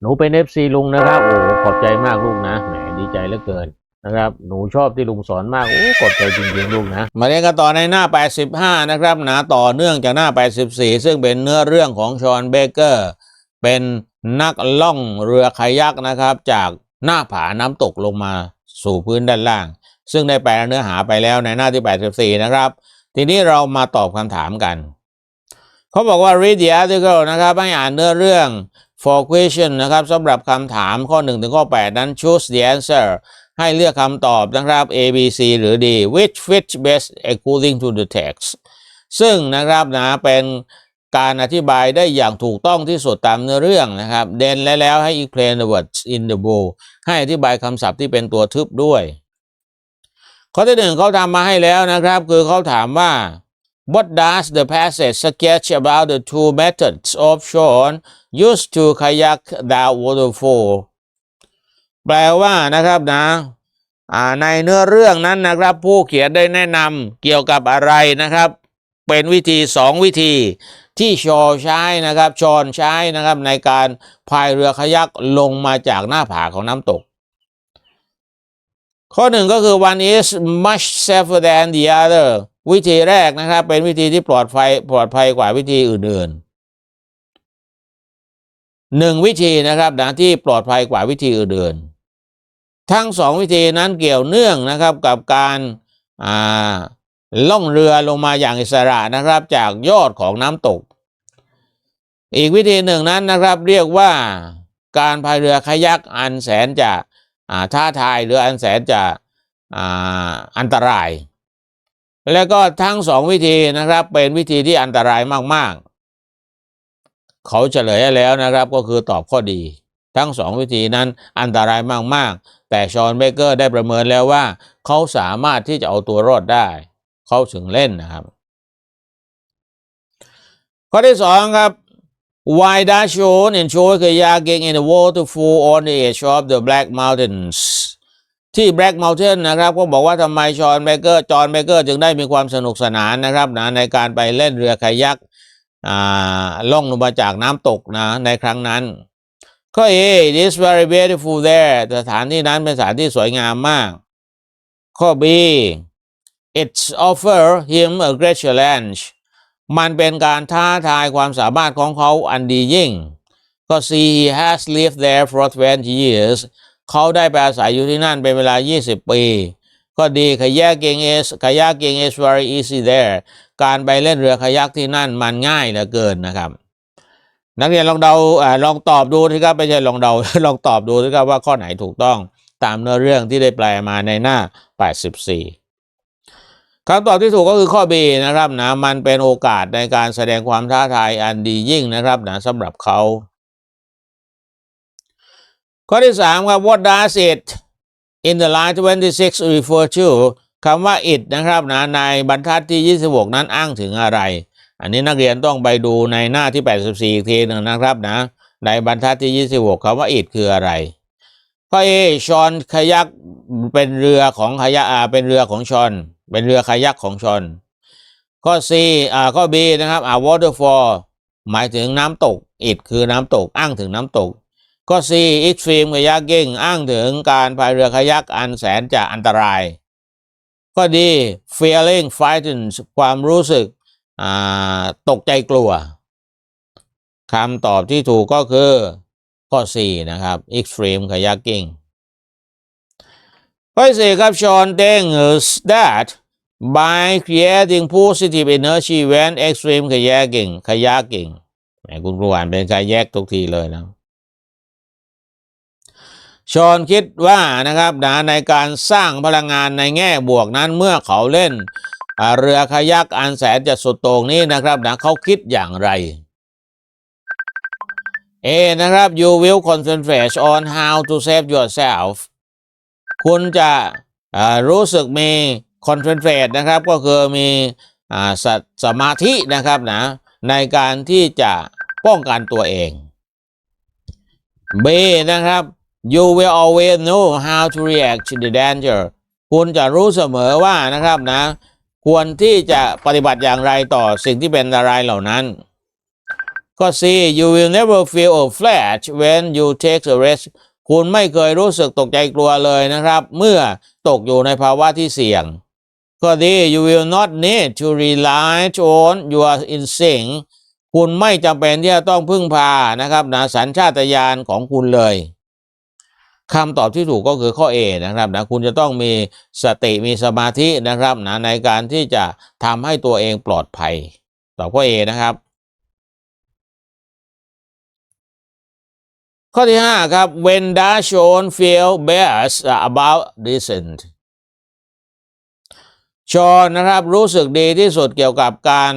หนูเป็นเอฟซีลุงนะครับ โอ้ขอบใจมากลูกนะแหมดีใจเหลือเกินนะครับ หนูชอบที่ลุงสอนมาก โอ้ขอบใจจริงๆลูกนะ มาเรียนกันต่อในหน้า 85 นะครับหนะต่อเนื่องจากหน้า 84 ซึ่งเป็นเนื้อเรื่องของชอนเบเกอร์ เป็นนักล่องเรือคายักนะครับ จากหน้าผาน้ำตกลงมาสู่พื้นด้านล่าง ซึ่งได้แปลเนื้อหาไปแล้วในหน้าที่ 84 นะครับ ทีนี้เรามาตอบคำถามกัน เขาบอกว่า read the article นะครับให้อ่านเนื้อเรื่อง for question นะครับสำหรับคำถามข้อ 1 ถึงข้อ 8 นั้น choose the answer ให้เลือกคำตอบนะครับ A B C หรือ D which fits best according to the text ซึ่งนะครับนะเป็นการอธิบายได้อย่างถูกต้องที่สุดตามเนื้อเรื่องนะครับเด่นและแล้วให้ explain the words in the bold ให้อธิบายคำศัพท์ที่เป็นตัวทึบด้วย ข้อที่หนึ่งเขาทำมาให้แล้วนะครับ คือเขาถามว่า What does the passage sketch about the two methods of Sean used to kayak down waterfall แปลว่านะครับนะในเนื้อเรื่องนั้นนะครับ ผู้เขียนได้แนะนำเกี่ยวกับอะไรนะครับ เป็นวิธีสองวิธีที่ชอใช้นะครับ ชอนใช้นะครับ ในการพายเรือคายักลงมาจากหน้าผาของน้ำตก ข้อหนึ่งก็คือ one is much safer than the other วิธีแรกนะครับ เป็นวิธีที่ปลอดภัยปลอดภัยกว่าวิธีอื่นๆหนึ่งวิธีนะครับนะที่ปลอดภัยกว่าวิธีอื่นๆ ทั้งสองวิธีนั้นเกี่ยวเนื่องนะครับกับการอ่าล่องเรือลงมาอย่างอิสระนะครับ จากยอดของน้ำตก อีกวิธีหนึ่งนั้นนะครับเรียกว่าการพายเรือคายักอันแสนจะท้าทายหรืออันแสนจะออันตราย แล้วก็ทั้งสองวิธีนะครับเป็นวิธีที่อันตรายมากๆ เขาเฉลยแล้วนะครับก็คือตอบข้อดี ทั้งสองวิธีนั้นอันตรายมากๆ แต่ชอนเบเกอร์ได้ประเมินแล้วว่า เขาสามารถที่จะเอาตัวรอดได้ เขาถึงเล่นนะครับ ข้อที่สองครับ Why does Sean enjoy kayaking in the waterfall on the edge of the Black Mountains ที่ Black Mountain นะครับก็บอกว่าทำไมชอนเบเกอร์จอห์นเบเกอร์จึงได้มีความสนุกสนานนะครับนะในการไปเล่นเรือคายักล่องลงมาจากน้ำตกนะในครั้งนั้นข้อ A it is very beautiful there สถานที่นั้นเป็นสถานที่สวยงามมาก ข้อ B it's offer him a great challenge มันเป็นการท้าทายความสามารถของเขาอันดียิ่ง ก็ C he has lived there for 20 years เขาได้ไปอาศัยอยู่ที่นั่นเป็นเวลา 20 ปี ก็ดีขยักเกงเอสขยักเกง is very easy there การไปเล่นเรือขยักที่นั่นมันง่ายเหลือเกินนะครับ นักเรียนลองเดาอ่าลองตอบดูสิครับไม่ใช่ลองเดาลองตอบดูสิครับว่าข้อไหนถูกต้องตามเนื้อเรื่องที่ได้แปลมาในหน้า 84คำตอบที่ถูกก็คือข้อ B นะครับนะมันเป็นโอกาสในการแสดงความท้าทายอันดียิ่งนะครับนะสำหรับเขา ข้อที่3ครับ what does it in the line 26 refer to คำว่า it นะครับนะในบรรทัดที่ 26 นั้นอ้างถึงอะไร อันนี้นักเรียนต้องไปดูในหน้าที่ 84 อีกทีหนึ่งนะครับนะ ในบรรทัดที่ 26คำว่า it คืออะไร ข้อ A ชอนคายักเป็นเรือของคายักอาเป็นเรือของชอน เป็นเรือคายักของชอน ข้อ C อ่าข้อ B นะครับอ่า waterfall หมายถึงน้ำตก it คือน้ำตก อ้างถึงน้ำตก ก็สี่เอ็กซ์ฟิมกัยักเก่งอ้างถึงการพายเรือขยักอันแสนจะอันตราย ก็ดี feeling frightened ความรู้สึกตกใจกลัวคำตอบที่ถูกก็คือข้อ 4 นะครับ extreme kayaking ข้อ4ครับ Sean t h i n k s that by creating positive energy when extreme kayaking kayaking คุณครูอ่านเป็น kayak ทุกทีเลยนะ ชอนคิดว่านะครับนะในการสร้างพลังงานในแง่บวกนั้นเมื่อเขาเล่น เรือคายักอันแสนจะสุดโต่งนี้นะครับนะเขาคิดอย่างไร A นะครับ you will concentrate on how to save yourself คุณจะรู้สึกมี concentrate นะครับก็คือมีอสสมาธินะครับนะในการที่จะป้องกันตัวเอง B นะครับ you will always know how to react to the danger คุณจะรู้เสมอว่านะครับนะ ควรที่จะปฏิบัติอย่างไรต่อสิ่งที่เป็นอันตรายเหล่านั้นก็ C you will never feel a flash when you take a rest คุณไม่เคยรู้สึกตกใจกลัวเลยนะครับ เมื่อตกอยู่ในภาวะที่เสี่ยงก็ดี you will not need to rely on your instinct คุณไม่จำเป็นที่จะต้องพึ่งพานะครับนะสัญชาตญาณของคุณเลย คำตอบที่ถูกก็คือข้อ A นะครับนะคุณจะต้องมีสติมีสมาธินะครับนะในการที่จะทำให้ตัวเองปลอดภัย ตอบข้อ A นะครับ ข้อที่ 5 ครับ when does Sean feel best about descent ชอนนะครับรู้สึกดีที่สุดเกี่ยวกับการ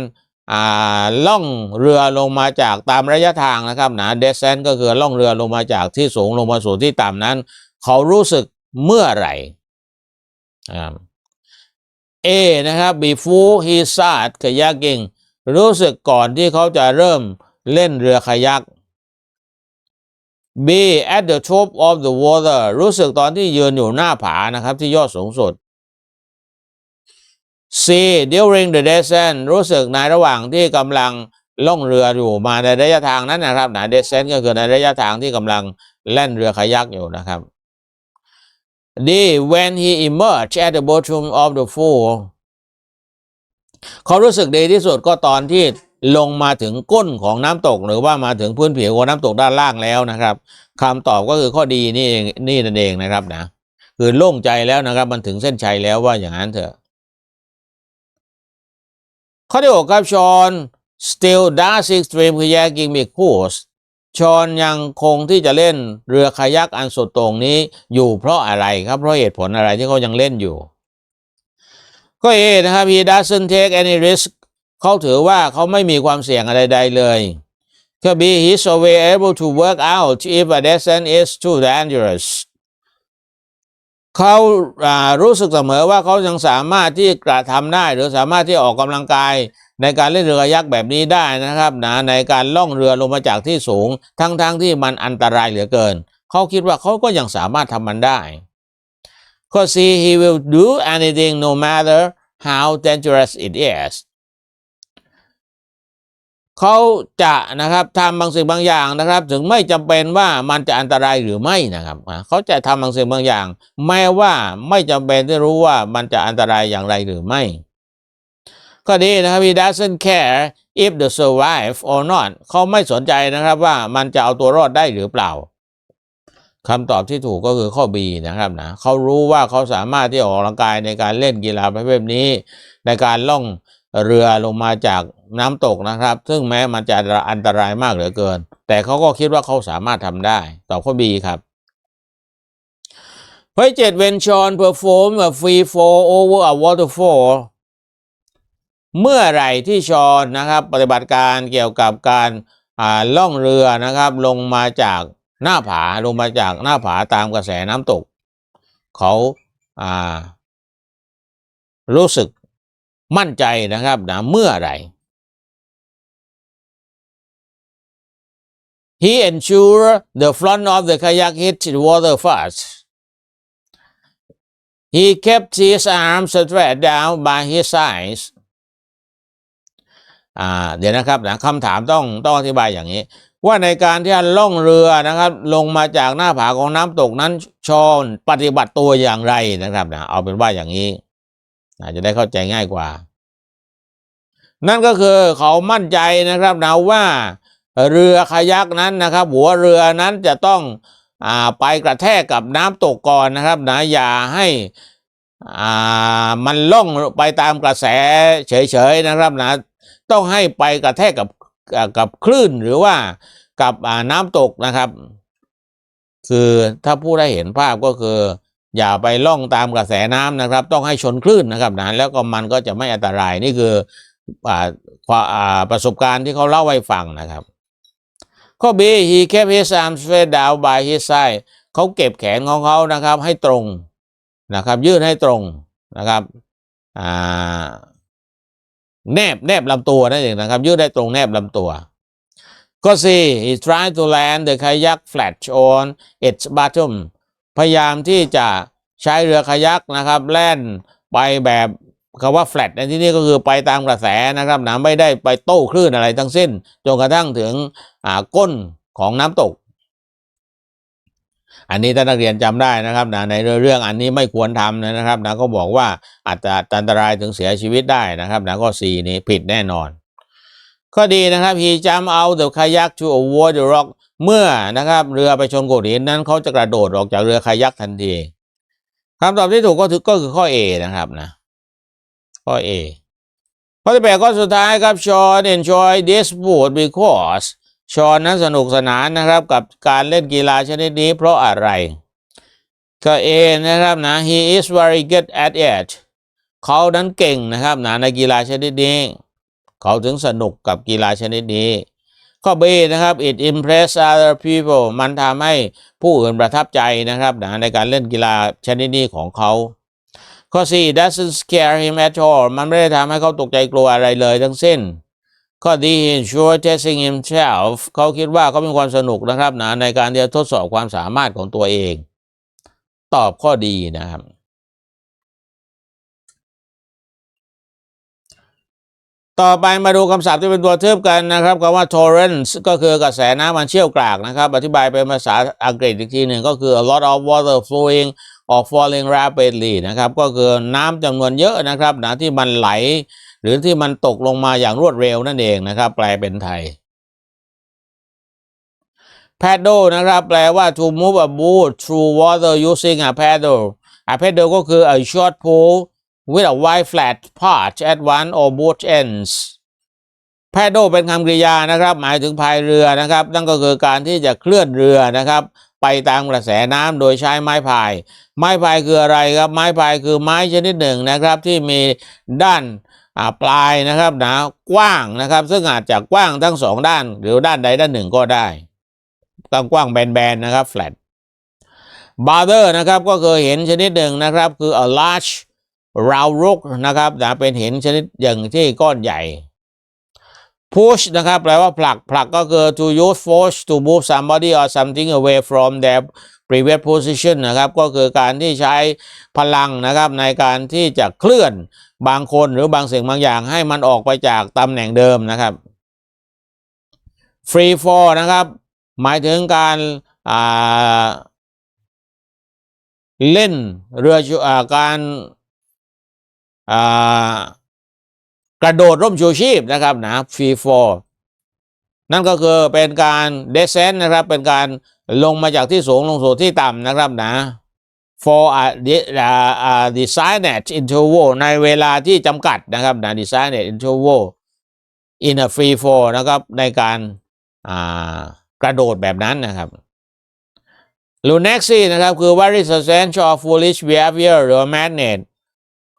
ล่องเรือลงมาจากตามระยะทางนะครับนะ descent ก็คือล่องเรือลงมาจากที่สูงลงมาสู่ที่ต่ำนั้น เขารู้สึกเมื่อไหร่อ่า A นะครับ before he start kayaking รู้สึกก่อนที่เขาจะเริ่มเล่นเรือคายัก B at the top of the water รู้สึกตอนที่ยืนอยู่หน้าผานะครับที่ยอดสูงสุด C during the descent รู้สึกในระหว่างที่กำลังล่องเรืออยู่มาในระยะทางนั้นนะครับนะ descent ก็คือในระยะทางที่กำลังเล่นเรือคายักอยู่นะครับ D when he emerged at the bottom of the pool เขารู้สึกดีที่สุดก็ตอนที่ลงมาถึงก้นของน้ำตก หรือว่ามาถึงพื้นผิวของน้ำตกด้านล่างแล้วนะครับคำตอบก็คือข้อดีนี่เองนี่นั่นเองนะครับนะคือโล่งใจแล้วนะครับ มันถึงเส้นชัยแล้วว่าอย่างนั้นเถอะ ข้อที่หกครับชอน still does extreme kayaking because ชอนยังคงที่จะเล่นเรือคายักอันสุดโต่งนี้อยู่เพราะอะไรครับเพราะเหตุผลอะไรที่เขายังเล่นอยู่ ก็เอนะครับ he doesn't take any risk เขาถือว่าเขาไม่มีความเสี่ยงอะไรใดเลยก็ B he's always able to work out if a descent is too dangerous เขาารู้สึกเสมอว่าเขายังสามารถที่กระทำได้ หรือสามารถที่ออกกำลังกาย ในการเล่นเรือยักษ์แบบนี้ได้นะครับนะในการล่องเรือลงมาจากที่สูง ทั้งๆทที่มันอันตรายเหลือเกิน เขาคิดว่าเขาก็ยังสามารถทำมันได้ข้อ C he will do anything no matter how dangerous it is เขาจะนะครับทำบางสิ่งบางอย่างนะครับ ถึงไม่จำเป็นว่ามันจะอันตรายหรือไม่นะครับเขาจะทำบางสิ่งบางอย่าง แม้ว่าไม่จำเป็นที่รู้ว่ามันจะอันตรายอย่างไรหรือไม่ก็ดีนะครับ he doesn't care if the survive or not เขาไม่สนใจนะครับว่ามันจะเอาตัวรอดได้หรือเปล่าคำตอบที่ถูกก็คือข้อ B นะครับนะเขารู้ว่าเขาสามารถที่ออกกำลังกายในการเล่นกีฬาประเภทนี้ ในการล่อง เรือลงมาจากน้ำตกนะครับ ซึ่งแม้มันจะอันตรายมากเหลือเกิน แต่เขาก็คิดว่าเขาสามารถทำได้ตอบข้อ B ครับข้อเจ็ด when Sean perform a free fall over a waterfall เมื่อไหร่ที่ชอนนะครับ ปฏิบัติการเกี่ยวกับการล่องเรือนะครับ ลงมาจากหน้าผาลงมาจากหน้าผาตามกระแสน้ำตก เขาารู้สึก มั่นใจนะครับนะเมื่อไหร่ He ensure the front of the kayak hit the water first. He kept his arms stretched down by his sides. อ่าเดี๋ยวนะครับนะคำถามต้องต้องอธิบายอย่างนี้ ว่าในการที่ล่องเรือนะครับ ลงมาจากหน้าผาของน้ำตกนั้นชอนปฏิบัติตัวอย่างไรนะครับนะเอาเป็นว่าอย่างนี้อาจจะได้เข้าใจง่ายกว่า นั่นก็คือเขามั่นใจนะครับนะว่าเรือคายักนั้นนะครับ หัวเรือนั้นจะต้องอ่าไปกระแทกกับน้ำตกก่อนนะครับนะอย่าให้อ่ามันล่องไปตามกระแสเฉยๆนะครับนะต้องให้ไปกระแทกกับกับคลื่นหรือว่ากับอ่าน้ำตกนะครับ คือถ้าผู้ได้เห็นภาพก็คือ อย่าไปล่องตามกระแสน้ำนะครับ ต้องให้ชนคลื่นนะครับนะแล้วก็มันก็จะไม่อันตรายนี่คือ ประสบการณ์ที่เขาเล่าให้ฟังนะครับ ข้อ B he kept his arms straight down by his side เขาเก็บแขนของเขานะครับ ให้ตรงนะครับยืดให้ตรงนะครับแนบแนบลำตัวนั่นเองนะครับ ยืดให้ตรงแนบลำตัวก็ C he tried to land the kayak flat on its bottom พยายามที่จะใช้เรือคายักนะครับ แล่นไปแบบ คำว่า flat ในที่นี้ก็คือไปตามกระแสนะครับนะไม่ได้ไปโต้คลื่นอะไรทั้งสิ้นจนกระทั่งถึงก้นของน้ำตก อันนี้ถ้านักเรียนจำได้นะครับนะในเรื่องอันนี้ไม่ควรทำนะครับนะก็บอกว่าอาจจะอันตรายถึงเสียชีวิตได้นะครับนะก็สี่นี้ผิดแน่นอนข้อดีนะครับ he jump out the kayak to avoid the rock เมื่อนะครับเรือไปชนโขดหินนั้นเขาจะกระโดดออกจากเรือคายักทันทีคำตอบที่ถูกก็คือก็คือข้อ A นะครับนะ ข้อ A ข้อที่แปดข้อสุดท้ายครับ Sean enjoy this sport because ชอนนั้นสนุกสนานนะครับกับการเล่นกีฬาชนิดนี้เพราะอะไรก็ A นะครับนะ he is very good at it เขานั้นเก่งนะครับนะในกีฬาชนิดนี้ เขาถึงสนุกกับกีฬาชนิดนี้ข้อ B นะครับ it impress other people มันทำให้ผู้อื่นประทับใจนะครับนะในการเล่นกีฬาชนิดนี้ของเขา ข้อ 4 doesn't scare him at all มันไม่ได้ทำให้เขาตกใจกลัวอะไรเลยทั้งสิ้น ข้อ D he enjoy testing himself เขาคิดว่าเขามีความสนุกนะครับนะในการที่จะทดสอบความสามารถของตัวเอง ตอบข้อดีนะครับ ต่อไปมาดูคำศัพท์ที่เป็นตัวเทียบกันนะครับคำว่า torrents ก็คือกระแสน้ำมันเชี่ยวกรากนะครับ อธิบายเป็นภาษาอังกฤษอีกทีหนึ่งก็คือ a lot of water flowing or falling rapidly นะครับก็คือน้ำจำนวนเยอะนะครับนะที่มันไหล หรือที่มันตกลงมาอย่างรวดเร็วนั่นเองนะครับ แปลเป็นไทย paddle นะครับ แปลว่า to move a boat through water using a paddle a paddle ก็คือ a short pole with a wide flat part at one or both ends paddle เป็นคำกริยานะครับ หมายถึงพายเรือนะครับ นั่นก็คือการที่จะเคลื่อนเรือนะครับ ไปตามกระแสน้ำโดยใช้ไม้พาย ไม้พายคืออะไรครับ ไม้พายคือไม้ชนิดหนึ่งนะครับที่มีด้านปลายนะครับหนะกว้างนะครับ ซึ่งอาจจะกว้างทั้งสองด้าน หรือด้านใดด้านหนึ่งก็ได้กว้างกว้างแบนๆนะครับ flat barter นะครับก็คือเห็นชนิดหนึ่งนะครับ คือ a large round rock นะครับนะเป็นเห็นชนิดอย่างที่ก้อนใหญ่ push นะครับแปลว่าผลักผลักก็คือ to use force to move somebody or something away from their previous position นะครับก็คือการที่ใช้พลังนะครับในการที่จะเคลื่อนบางคนหรือบางสิ่งบางอย่างให้มันออกไปจากตำแหน่งเดิมนะครับ free fall นะครับ หมายถึงการเล่นเรืออการ กระโดดร่มชูชีพนะครับนะ free fall นั่นก็คือเป็นการ descent นะครับ เป็นการลงมาจากที่สูงลงสู่ที่ต่ำนะครับนะ for a de- uh, uh, designated interval ในเวลาที่จำกัดนะครับนะ designed interval in a free fall นะครับ ในการกระโดดแบบนั้นนะครับ lunacy นะครับ คือ very substantial or foolish behavior หรือ madness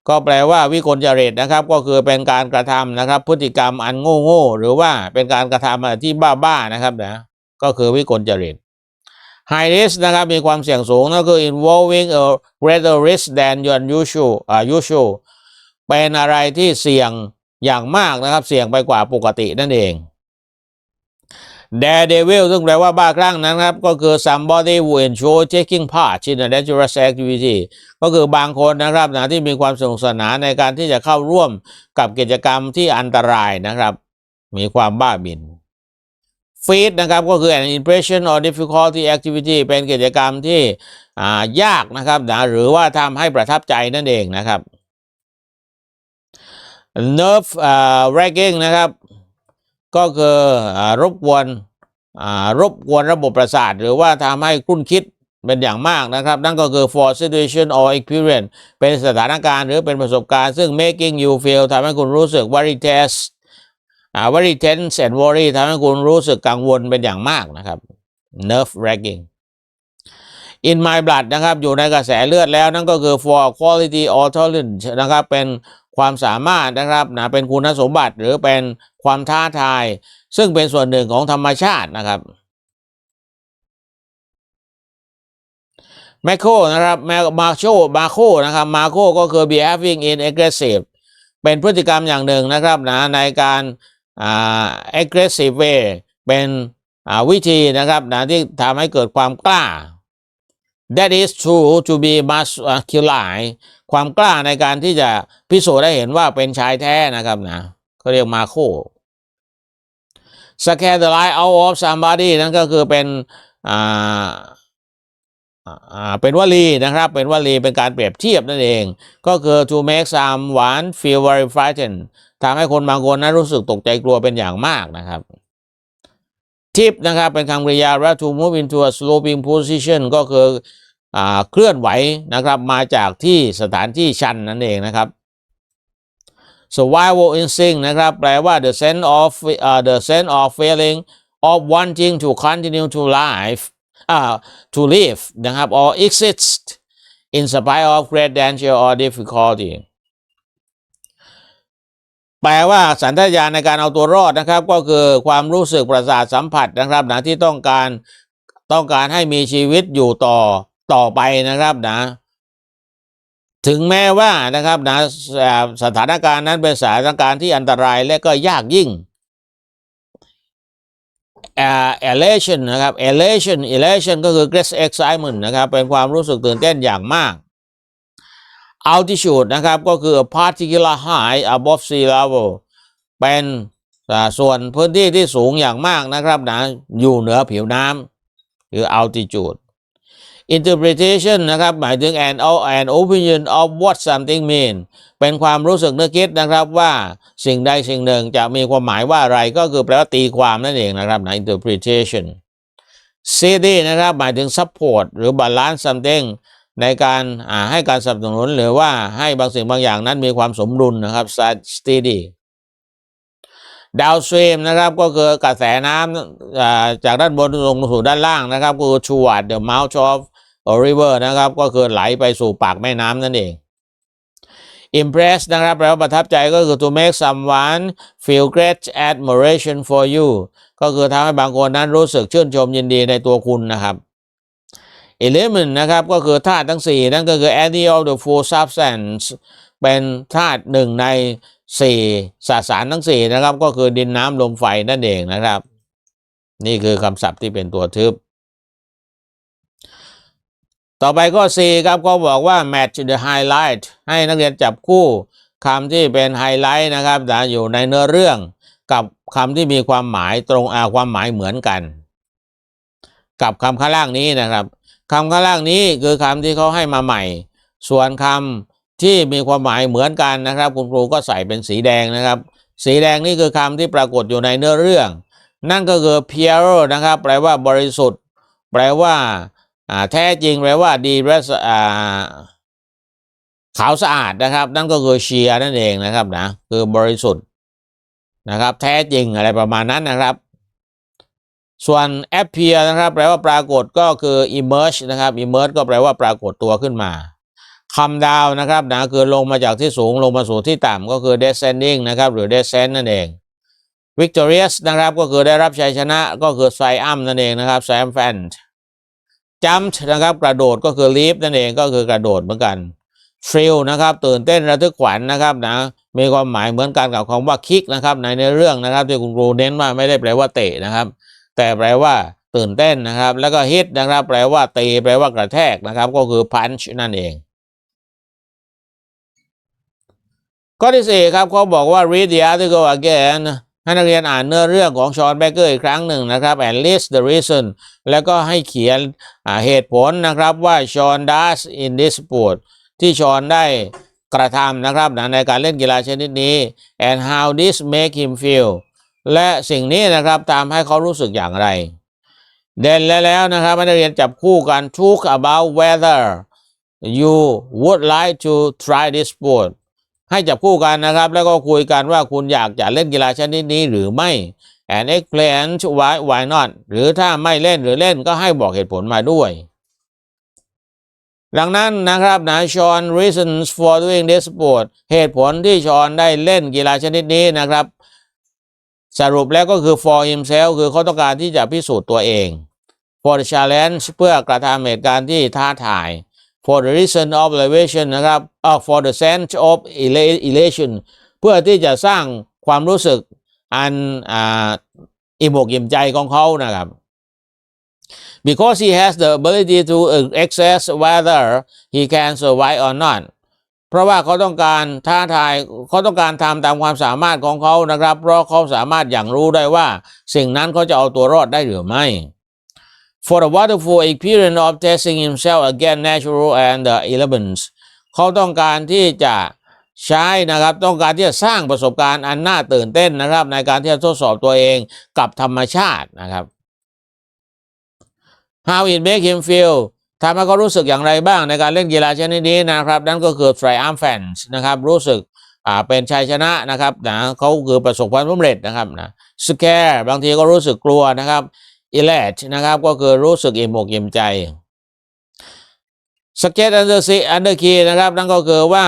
ก็แปลว่าวิกลจริตนะครับ ก็คือเป็นการกระทำนะครับ พฤติกรรมอันโง่โง่หรือว่าเป็นการกระทำอะไรที่บ้าๆนะครับนะก็คือวิกลจริต high risk นะครับมีความเสี่ยงสูงนั่นคือ involving a greater risk than your usual อ่า usual เป็นอะไรที่เสี่ยงอย่างมากนะครับ เสี่ยงไปกว่าปกตินั่นเอง daredevil ซึ่งแปลว่าบ้าคลั่งนั้นครับ ก็คือ somebody who enjoy taking part in a dangerous activity ก็คือบางคนนะครับนะที่มีความสนุกสนานในการที่จะเข้าร่วมกับกิจกรรมที่อันตรายนะครับ มีความบ้าบิน feat นะครับก็คือ an impression or difficulty activity เป็นกิจกรรมที่อ่ายากนะครับนะหรือว่าทำให้ประทับใจนั่นเองนะครับ nerve wracking นะครับ ก็คือรบกวนรบกวนระบบประสาท หรือว่าทำให้คุ้นคิดเป็นอย่างมากนะครับ นั่นก็คือ for situation or experience เป็นสถานการณ์หรือเป็นประสบการณ์ซึ่ง making you feel ทำให้คุณรู้สึก very tense very tense and worry ทำให้คุณรู้สึกกังวลเป็นอย่างมากนะครับ nerve wracking in my blood นะครับ อยู่ในกระแสเลือดแล้วนั่นก็คือ for quality or talent นะครับ เป็น ความสามารถนะครับนะเป็นคุณสมบัติหรือเป็นความท้าทาย ซึ่งเป็นส่วนหนึ่งของธรรมชาตินะครับแมคโคนะครับแมาโชมาโคนะครับมาโคก็คือ behaving in aggressive เป็นพฤติกรรมอย่างหนึ่งนะครับนะในการอ่า aggressive way เป็นวิธีนะครับนะที่ทำให้เกิดความกล้า that is true to be masculine ความกล้าในการที่จะพิสูจน์ได้เห็นว่าเป็นชายแท้นะครับนะเขาเรียกมาโค scare the life out of somebody นั่นก็คือเป็นอ่าอ่าเป็นวลีนะครับ เป็นวลีเป็นการเปรียบเทียบนั่นเอง ก็คือ to make someone feel very frightened ทำให้คนบางคนนั้นรู้สึกตกใจกลัวเป็นอย่างมากนะครับ ทิปนะครับ เป็นคำกริยาว่า to move into a sloping position ก็คืออเคลื่อนไหวนะครับมาจากที่สถานที่ชันนั่นเองนะครับ survival instinct นะครับ แปลว่า the sense of uh, the sense of feeling of wanting to continue to life uh, to live นะครับ or exist in spite of great danger or difficulty แปลว่าสัญชาตญาณในการเอาตัวรอดนะครับ ก็คือความรู้สึกประสาทสัมผัสนะครับนะที่ต้องการต้องการให้มีชีวิตอยู่ต่อต่อไปนะครับนะ ถึงแม้ว่านะครับนะสถานการณ์นั้นเป็นสถานการณ์ที่อันตรายและก็ยากยิ่ง elation นะครับ elation elation ก็คือ great excitement นะครับ เป็นความรู้สึกตื่นเต้นอย่างมาก altitude นะครับก็คือ particular high above sea level เป็นส่วนพื้นที่ที่สูงอย่างมากนะครับนะอยู่เหนือผิวน้ำหรือ altitude interpretation นะครับหมายถึง an an opinion of what something mean เป็นความรู้สึกนึกคิดนะครับว่าสิ่งใดสิ่งหนึ่งจะมีความหมายว่าอะไรก็คือแปลว่าตีความนั่นเองนะครับนะ interpretation city นะครับหมายถึง support หรือ balance something ในการให้การสนับสนุนหรือว่าให้บางสิ่งบางอย่างนั้นมีความสมดุลนะครับ steady downstream นะครับก็คือกระแสน้ำจากด้านบนลงสู่ด้านล่างนะครับก็คือ toward the mouth of a river นะครับก็คือไหลไปสู่ปากแม่น้ำนั่นเอง impress นะครับแปลว่าประทับใจก็คือ to make someone feel great admiration for you ก็คือทำให้บางคนนั้นรู้สึกชื่นชมยินดีในตัวคุณนะครับ element นะครับก็คือธาตุทั้ง 4 นั่นก็คือ any of the four substance เป็นธาตุหนึ่งใน 4 สสารทั้ง 4 นะครับ ก็คือดินน้ำลมไฟนั่นเองนะครับ นี่คือคำศัพท์ที่เป็นตัวทึบ ต่อไปก็ C ครับก็บอกว่า match the highlight ให้นักเรียนจับคู่คำที่เป็นไฮไลท์นะครับนะอยู่ในเนื้อเรื่องกับคำที่มีความหมายตรงอาความหมายเหมือนกัน กับคำข้างล่างนี้นะครับ คำข้างล่างนี้คือคำที่เขาให้มาใหม่ ส่วนคำที่มีความหมายเหมือนกันนะครับ คุณครูก็ใส่เป็นสีแดงนะครับ สีแดงนี่คือคำที่ปรากฏอยู่ในเนื้อเรื่อง นั่นก็คือ pure นะครับ แปลว่าบริสุทธิ์ แปลว่าแท้จริงแปลว่าดีและสขาวสะอาดนะครับ นั่นก็คือเชียนั่นเองนะครับนะคือบริสุทธิ์นะครับ แท้จริงอะไรประมาณนั้นนะครับ ส่วน appear นะครับ แปลว่าปรากฏก็คือ emerge นะครับ emerge ก็แปลว่าปรากฏตัวขึ้นมา come down นะครับนะคือลงมาจากที่สูงลงมาสู่ที่ต่ำก็คือ descending นะครับหรือ descend นั่นเอง victorious นะครับก็คือได้รับชัยชนะก็คือ triumph นั่นเองนะครับ triumphant jump นะครับกระโดดก็คือ leap นั่นเองก็คือกระโดดเหมือนกัน thrill นะครับตื่นเต้นระทึกขวัญนะครับนะมีความหมายเหมือนกันกับคำว่า kick นะครับในในเรื่องนะครับที่คุณครูเน้นว่าไม่ได้แปลว่าเตะนะครับ แต่แปลว่าตื่นเต้นนะครับ แล้วก็ hit นะครับ แปลว่าตีแปลว่ากระแทกนะครับ ก็คือ punch นั่นเอง ข้อที่สี่ครับเขาบอกว่า read the article again ให้นักเรียนอ่านเนื้อเรื่องของชอนแบเกอร์อีกครั้งหนึ่งนะครับ and list the reason แล้วก็ให้เขียนเหตุผลนะครับว่า Sean does in this sport ที่ชอนได้กระทำนะครับนะในการเล่นกีฬาชนิดนี้ and how this make him feel และสิ่งนี้นะครับทำให้เขารู้สึกอย่างไร เด่นแล้วนะครับนักเรียนจับคู่กัน talk about whether you would like to try this sport ให้จับคู่กันนะครับ แล้วก็คุยกันว่าคุณอยากจะเล่นกีฬาชนิดนี้หรือไม่ and explain why why not หรือถ้าไม่เล่นหรือเล่นก็ให้บอกเหตุผลมาด้วย ดังนั้นนะครับนะชอน reasons for doing this sport เหตุผลที่ชอนได้เล่นกีฬาชนิดนี้นะครับ สรุปแล้วก็คือ for himself คือเขาต้องการที่จะพิสูจน์ตัวเอง for the challenge เพื่อกระทำเหตุการณ์ที่ท้าทาย for the reason of elevation นะครับเอ่อ for the sense of ela- elation เพื่อที่จะสร้างความรู้สึกอันอ่าอิ่มอกอิ่มใจของเขานะครับ because he has the ability to access whether he can survive or not เพราะว่าเขาต้องการท้าทายเขาต้องการทำตามความสามารถของเขานะครับ เพราะเขาสามารถอย่างรู้ได้ว่า สิ่งนั้นเขาจะเอาตัวรอดได้หรือไม่ For the wonderful experience of testing himself against natural and the elements เขาต้องการที่จะใช้นะครับ ต้องการที่จะสร้างประสบการณ์อันน่าตื่นเต้นนะครับ ในการที่จะทดสอบตัวเองกับธรรมชาตินะครับ How it make him feel ทำให้เขารู้สึกอย่างไรบ้างในการเล่นกีฬาชนิดนี้นะครับ นั่นก็คือ triumphant นะครับ รู้สึกอ่าเป็นชัยชนะนะครับนะเขาคือประสบความสำเร็จนะครับนะ scare บางทีก็รู้สึกกลัวนะครับ elate นะครับก็คือรู้สึกอิ่มอกอิ่มใจสเก็ตอันเดอร์ซีอันเดอร์คีนะครับนั่นก็คือว่า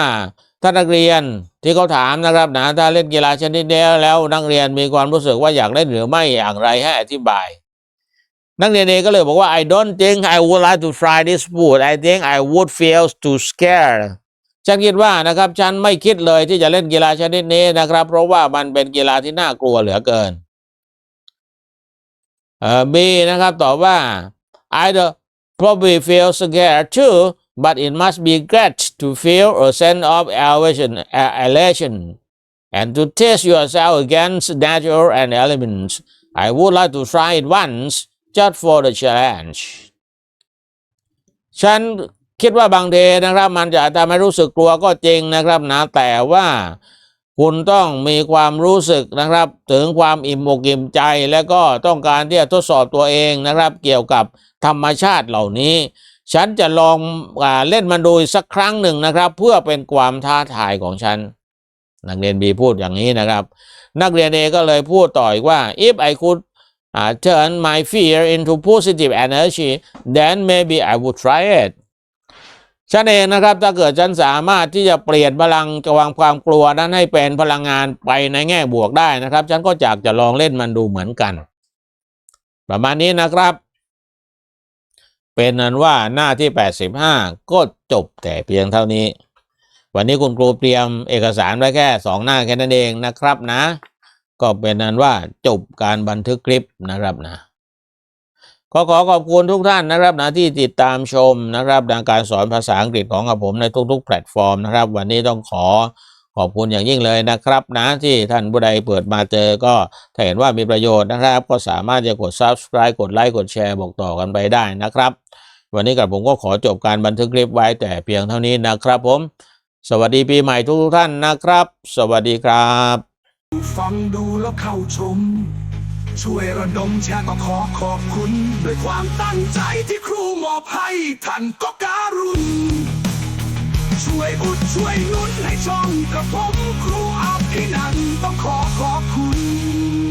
ถ้านักเรียนที่เขาถามนะครับนะถ้าเล่นกีฬาชนิดนี้แล้วนักเรียนมีความรู้สึกว่าอยากเล่นหรือไม่อย่างไรให้อธิบาย นักเรียนเอก็เลยบอกว่า I don't think I would like to try this sport I think I would feel too scared ฉันคิดว่านะครับฉันไม่คิดเลยที่จะเล่นกีฬาชนิดนี้นะครับ เพราะว่ามันเป็นกีฬาที่น่ากลัวเหลือเกินเอ่อ B นะครับตอบว่า I probably feel scared too but it must be great to feel a sense of elevation elation and to test yourself against nature and elements I would like to try it once just for the challenge ฉันคิดว่าบางทีนะครับ มันจะทำให้รู้สึกกลัวก็จริงนะครับนะแต่ว่าคุณต้องมีความรู้สึกนะครับ ถึงความอิ่มอกอิ่มใจ และก็ต้องการที่จะทดสอบตัวเองนะครับ เกี่ยวกับธรรมชาติเหล่านี้ ฉันจะลองอเล่นมันดูสักครั้งหนึ่งนะครับ เพื่อเป็นความท้าทายของฉัน นักเรียนบีพูดอย่างนี้นะครับ นักเรียนเอก็เลยพูดต่ออีกว่า if I could uh, turn my fear into positive energy then maybe I would try it ฉันเองนะครับถ้าเกิดฉันสามารถที่จะเปลี่ยนพลังกวางความกลัวนั้นให้เป็นพลังงานไปในแง่บวกได้นะครับ ฉันก็อยากจะลองเล่นมันดูเหมือนกัน ประมาณนี้นะครับ เป็นนั้นว่าหน้าที่ 85 ก็จบแต่เพียงเท่านี้ วันนี้คุณครูเตรียมเอกสารไว้แค่สองหน้าแค่นั้นเองนะครับนะ ก็เป็นนั้นว่าจบการบันทึกคลิปนะครับนะก็ขอขอบคุณทุกท่านนะครับนะที่ติดตามชมนะครับในการสอนภาษาอังกฤษของผมในทุก ๆ แพลตฟอร์มนะครับ วันนี้ต้องขอขอบคุณอย่างยิ่งเลยนะครับนะที่ท่านผู้ใดเปิดมาเจอก็ถ้าเห็นว่ามีประโยชน์นะครับ ก็สามารถจะกด subscribe กดไลค์กดแชร์บอกต่อกันไปได้นะครับ วันนี้กับผมก็ขอจบการบันทึกคลิปไว้แต่เพียงเท่านี้นะครับผม สวัสดีปีใหม่ทุกๆท่านนะครับ สวัสดีครับ ฟังดูแล้วเข้าชม ช่วยระดมแชร์ก็ขอขอบคุณ ด้วยความตั้งใจที่ครูมอบให้ท่านก็การุณ ช่วยอุดช่วยนุนให้ช่องกับผมครูอาภินันต้องขอขอบคุณ